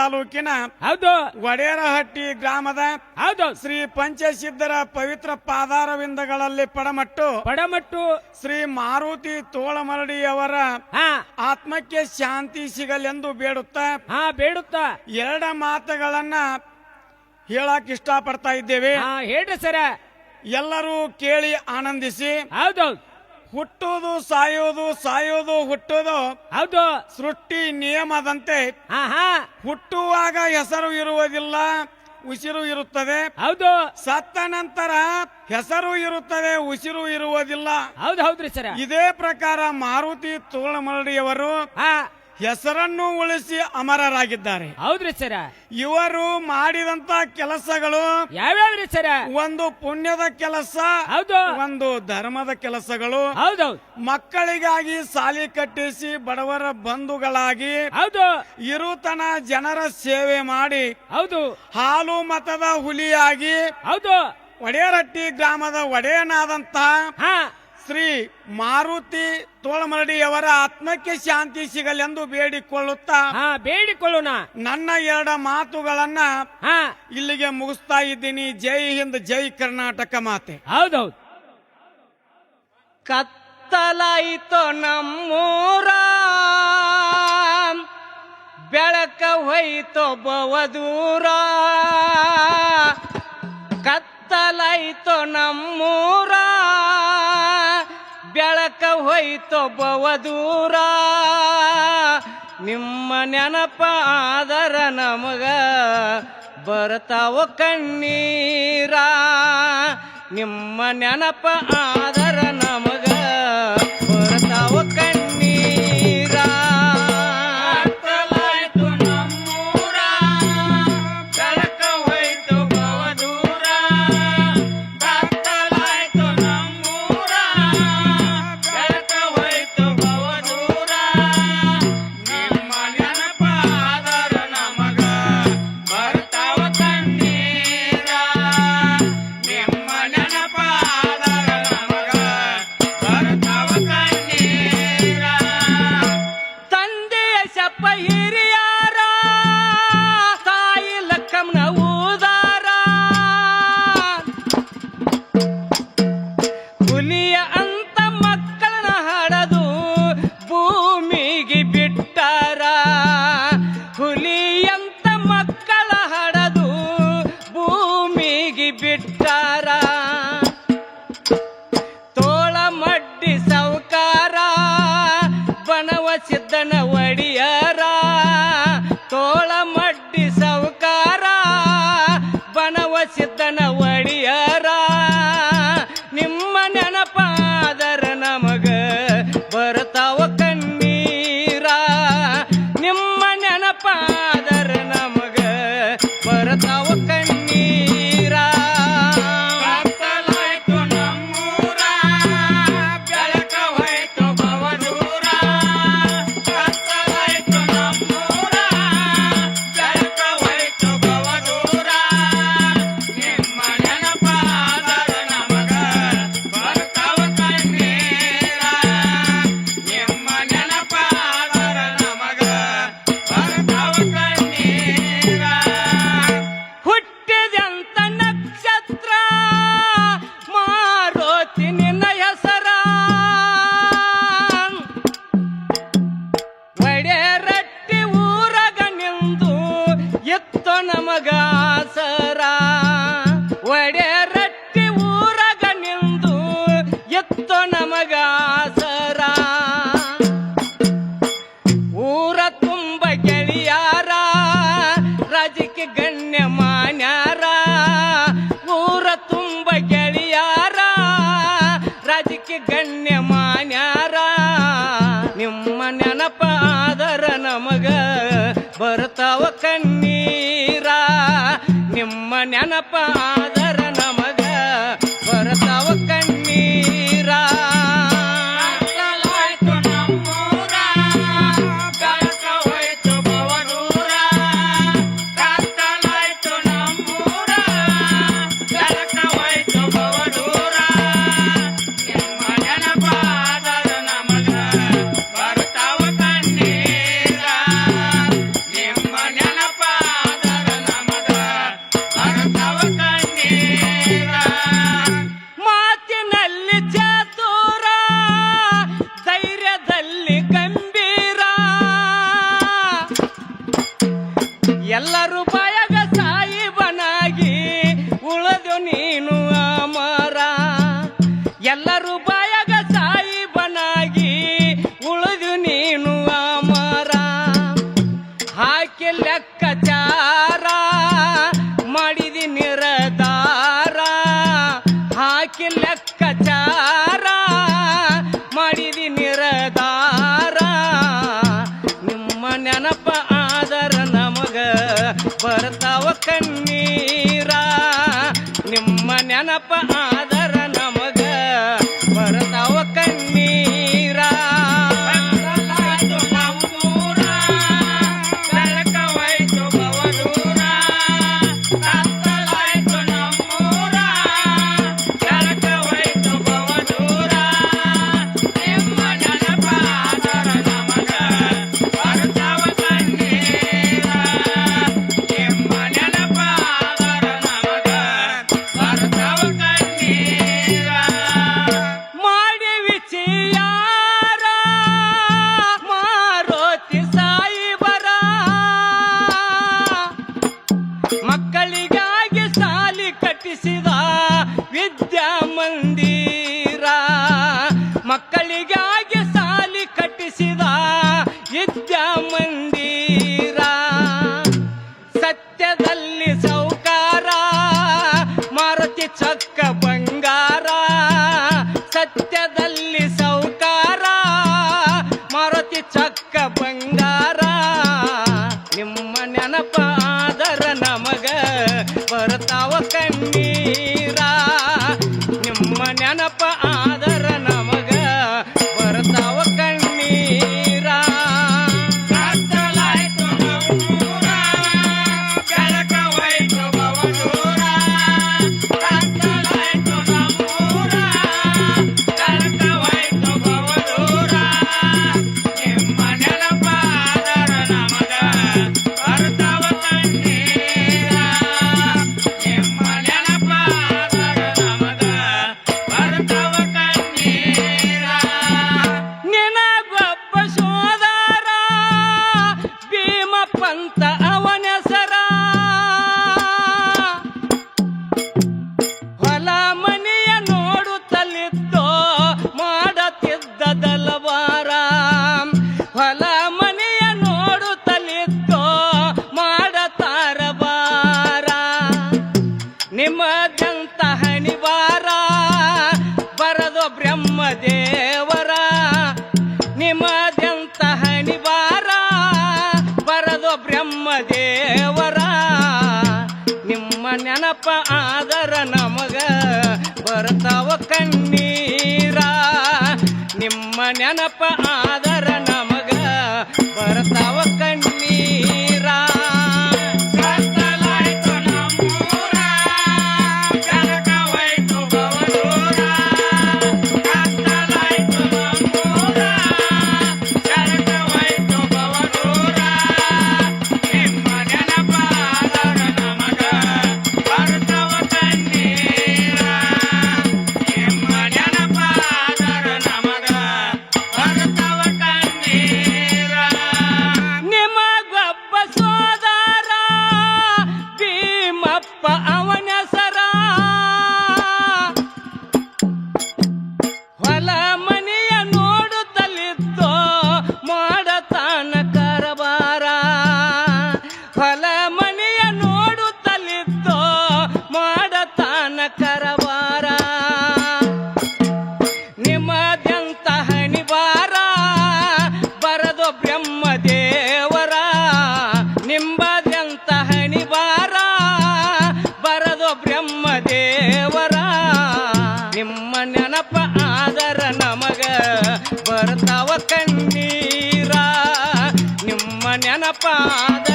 ತಾಲೂಕಿನ ಹೌದು. ವಡೇರಹಟ್ಟಿ ಗ್ರಾಮದ ಹೌದು. ಶ್ರೀ ಪಂಚಸಿದ್ಧರ ಪವಿತ್ರ ಪಾದಾರವಿಂದಗಳಲ್ಲಿ ಪಡಮಟ್ಟು ಪಡಮಟ್ಟು. ಶ್ರೀ ಮಾರುತಿ ತೋಳಮರಡಿಯವರ ಅವರ ಆತ್ಮಕ್ಕೆ ಶಾಂತಿ ಸಿಗಲೆಂದು ಬೇಡುತ್ತಾ ಹಾ ಬೇಡುತ್ತ. ಎರಡ ಮಾತುಗಳನ್ನ ಹೇಳಕ್ ಇಷ್ಟಪಡ್ತಾ ಇದ್ದೇವೆ. ಹಾ ಹೇಳ್ರಿ ಸರ. ಎಲ್ಲರೂ ಕೇಳಿ ಆನಂದಿಸಿ. ಹೌದೌದು ಹುಟ್ಟುವುದು ಸಾಯೋದು ಸಾಯೋದು ಹುಟ್ಟುವುದು ಹೌದು. ಸೃಷ್ಟಿ ನಿಯಮದಂತೆ. ಹುಟ್ಟುವಾಗ ಹೆಸರು ಇರುವುದಿಲ್ಲ ಉಸಿರು ಇರುತ್ತದೆ. ಹೌದು. ಸತ್ತ ನಂತರ ಹೆಸರು ಇರುತ್ತದೆ ಉಸಿರು ಇರುವುದಿಲ್ಲ. ಹೌದು ಹೌದ್ರಿ ಸರ್. ಇದೇ ಪ್ರಕಾರ ಮಾರುತಿ ತೋಳಮರಡಿಯವರು ಹೆಸರನ್ನು ಉಳಿಸಿ ಅಮರರಾಗಿದ್ದಾರೆ. ಹೌದ್ರಿ ಸರ. ಇವರು ಮಾಡಿದಂತ ಕೆಲಸಗಳು ಯಾವ್ಯಾವ್ರಿ ಸರ? ಒಂದು ಪುಣ್ಯದ ಕೆಲಸ ಹೌದು. ಒಂದು ಧರ್ಮದ ಕೆಲಸಗಳು. ಹೌದೌದು ಮಕ್ಕಳಿಗಾಗಿ ಸಾಲಿ ಕಟ್ಟಿಸಿ ಬಡವರ ಬಂಧುಗಳಾಗಿ ಹೌದು. ಇರುತನ ಜನರ ಸೇವೆ ಮಾಡಿ ಹೌದು. ಹಾಲು ಮತದ ಹುಲಿಯಾಗಿ ಹೌದು. ಒಡೆಯರಟ್ಟಿ ಗ್ರಾಮದ ಒಡೆಯನಾದಂತಹ ಹಾ. ಶ್ರೀ ಮಾರುತಿ ತೋಳಮರಡಿಯವರ ಆತ್ಮಕ್ಕೆ ಶಾಂತಿ ಸಿಗಲೆಂದು ಬೇಡಿಕೊಳ್ಳುತ್ತಾ ಹಾ ಬೇಡಿಕೊಳ್ಳೋಣ. ನನ್ನ ಎರಡ ಮಾತುಗಳನ್ನ ಹಾ. ಇಲ್ಲಿಗೆ ಮುಗಿಸ್ತಾ ಇದ್ದೀನಿ. ಜೈ ಹಿಂದ್ ಜೈ ಕರ್ನಾಟಕ ಮಾತೆ. ಹೌದೌದು. ಕತ್ತಲಾಯಿತು ನಮ್ಮೂರ ಬೆಳಕ ಹೋಯಿತು ಬವದೂರ ಕತ್ತಲಾಯಿತು ನಮ್ಮೂರ ಬೆಳಕ ಹೋಯಿತು ದೂರ ನಿಮ್ಮ ನೆನಪ ಆದರ ನಮಗ ಬರ್ತಾವ ಕಣ್ಣೀರ. ನಿಮ್ಮ ನೆನಪ ಆದರ ನಮಗ ನಮಗಾಸರ ಊರ ತುಂಬ ಗೆಳೆಯಾರ ರಾಜಕೀಯ ಗಣ್ಯ ಮಾನ್ಯಾರ. ಊರ ತುಂಬ ಗೆಳೆಯಾರ ರಾಜಕೀಯ ಗಣ್ಯ ಮಾನ್ಯಾರ. ನಿಮ್ಮ ನೆನಪಾದರ ನಮಗ ಬರ್ತಾವ ಕಣ್ಣೀರ. ನಿಮ್ಮ ನೆನಪಾದರ ನಮಗ ಬರ್ತಾವ கண்ணீர் ಮಾರೋತಿ ಸಾಯಿಬರ. ಮಕ್ಕಳಿಗಾಗಿ ಸಾಲಿ ಕಟ್ಟಿಸಿದ ವಿದ್ಯಾ ಮಂದಿರ. ಮಕ್ಕಳಿಗಾಗಿ ಸಾಲಿ ಕಟ್ಟಿಸಿದ ವಿದ್ಯಾ ಮಂದಿರ. ಸತ್ಯದಲ್ಲಿ ಸೌಕಾರ, ಮಾರುತಿ ಚಕ್ಕ ಬಂಗಾರ. ಸತ್ಯದಲ್ಲಿ ಸೌ ಅಪ್ಪ ಆದರ ನಮಗ ಬರ್ತಾವ ಕಣ್ಣೀರ. ನಿಮ್ಮ ನೆನಪ ಮನ್ಯಾಗ ಬರ್ತಾವ ಕಣ್ಣೀರ. ನಿಮ್ಮ ನೆನಪಾದ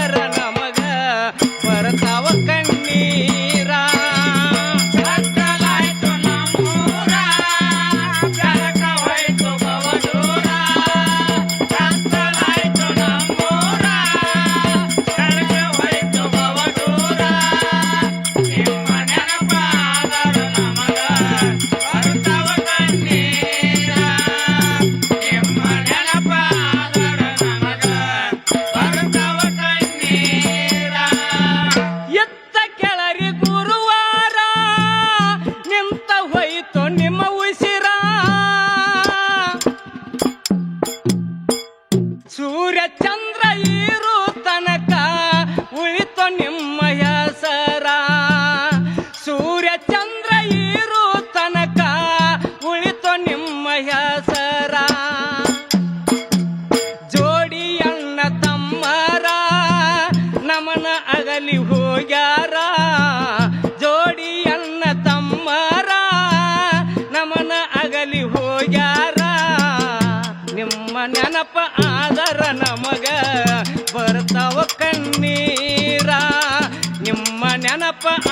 ನೆನಪ